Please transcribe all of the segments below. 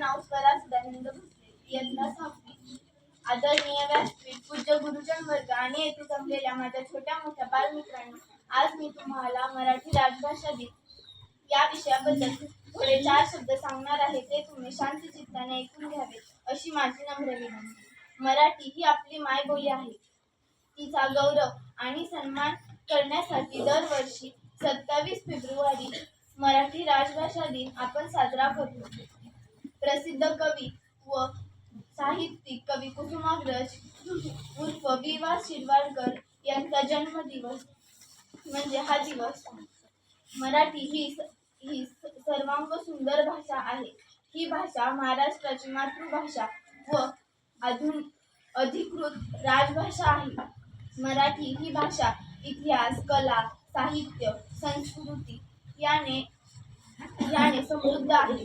नाव स्वरा सदानंद भोसले इयत्ता सहावी आदरणीय व्यासपीठ पूज्य गुरुजन वर्ग आणि येथे जमलेल्या माझ्या छोट्या मोठ्या बालमित्रांनो आज मी तुम्हाला मराठी राजभाषा दिन या विषयाबद्दल थोडे चार शब्द सांगणार आहे ते तुम्ही शांत चित्ताने ऐकून घ्यावे अशी माझी नम्र विनंती मराठी ही आपली मायबोली आहे तिचा गौरव आणि सन्मान करण्यासाठी दरवर्षी सत्तावीस फेब्रुवारी मराठी राजभाषा दिन आपण साजरा करतो. प्रसिद्ध कवी व साहित्यिक कवी कुसुमाग्रज उर्फ वि वा शिरवाडकर यांचा जन्मदिवस म्हणजे हा दिवस मराठी ही ही सर्वांग सुंदर भाषा आहे. ही भाषा महाराष्ट्राची मातृभाषा व अधून अधिकृत राजभाषा आहे. मराठी ही भाषा इतिहास कला साहित्य संस्कृती याने याने समृद्ध आहे.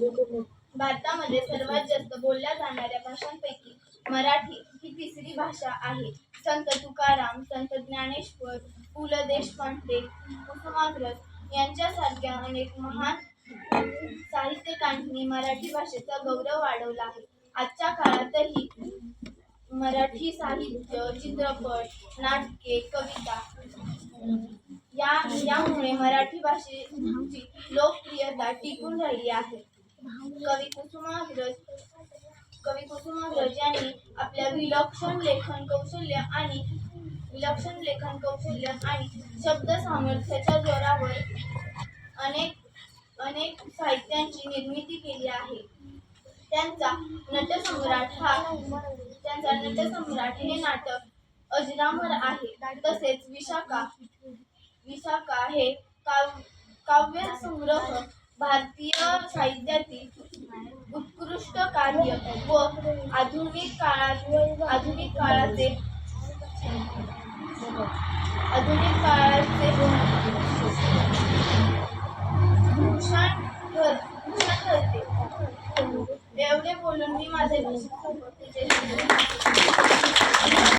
भारतामध्ये सर्वात जास्त बोलल्या जाणाऱ्या भाषांपैकी मराठी ही तिसरी भाषा आहे. संत तुकाराम संत ज्ञानेश्वर पु ल देशपांडे कुसुमाग्रज यांच्यासारख्या अनेक महान साहित्यकांनी मराठी भाषेचा गौरव वाढवला आहे. आजच्या काळातही मराठी साहित्य चित्रपट नाटके कविता या यामुळे मराठी भाषेची लोकप्रियता टिकून राहिली आहे. कवी कुसुमाग्रज कवी कुसुमाग्रज यांनी आपल्या विलक्षण लेखन कौशल्य आणि विलक्षण लेखन कौशल्य आणि शब्द सामर्थ्याच्या जोरावर अनेक अनेक साहित्यांची निर्मिती केली आहे. त्यांचा नटसम्राट हा त्यांचा नटसम्राट हे नाटक अजरामर आहे. तसेच विशाखा विशाखा हे काव्य संग्रह भारतीय साहित्यात उत्कृष्ट कार्य व आधुनिक काळात आधुनिक काळाचे आधुनिक काळाचे भूषण ठर- भूषण ठरते एवढे बोलून मी माझे